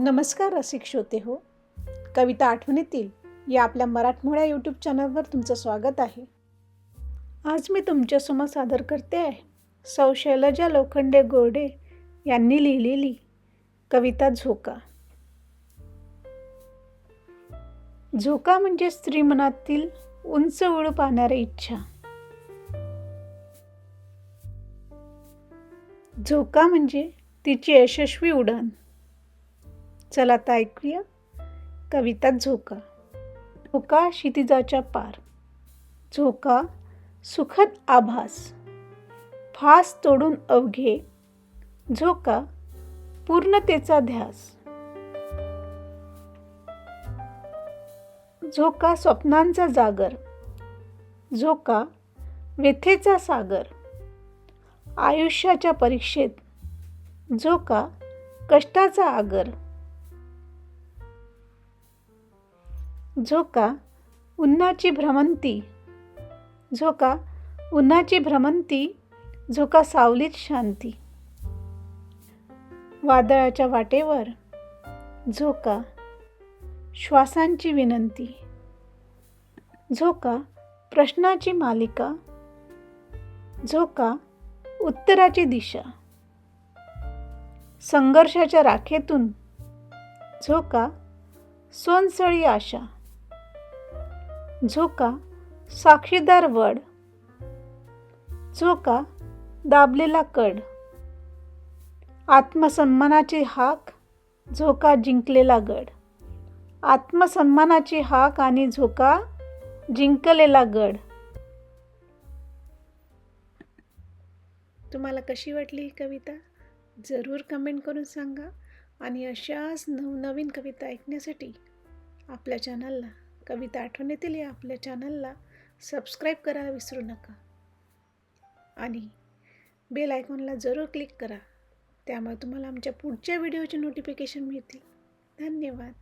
नमस्कार रसिक श्रोते हो. कविता आठवणीतील या आपल्या मराठमोळ्या यूट्यूब चॅनलवर तुमचं स्वागत आहे. आज मी तुमच्यासमोर सादर करते आहे. सौ शैलजा लोखंडे गोरडे यांनी लिहिलेली कविता झोका. झोका म्हणजे स्त्री मनातील उंच उळू पाहणारी इच्छा. झोका म्हणजे तिची यशस्वी उडान. चला आता ऐकूया. कविता झोका. झोका क्षितिजाच्या पार. झोका सुखद आभास. फास तोडून अवघे. झोका पूर्णतेचा ध्यास. झोका स्वप्नांचा जागर. झोका व्यथेचा सागर. आयुष्याच्या परीक्षेत. झोका कष्टाचा आगर. झोका उन्हाची भ्रमंती. झोका उन्हाची भ्रमंती झोका सावलीत शांती. वादळाच्या वाटेवर झोका श्वासांची विनंती. झोका प्रश्नाची मालिका. झोका उत्तराची दिशा. संघर्षाच्या राखेतून झोका सोनसळी आशा. झोका साक्षीदार वड. झोका दाबलेला कड. आत्मसन्मानाची हाक झोका जिंकलेला गड. आत्मसन्मानाची हाक आणि झोका जिंकलेला गड. तुम्हाला कशी वाटली ही कविता? जरूर कमेंट करून सांगा आणि अशाच नवनवीन कविता ऐकण्यासाठी आपल्या चॅनलला कविता आठवण येतील या आपल्या चॅनलला सबस्क्राईब करायला विसरू नका. आणि बेल आयकॉनला जरूर क्लिक करा. त्यामुळे तुम्हाला आमच्या पुढच्या व्हिडिओचे नोटिफिकेशन मिळतील. धन्यवाद.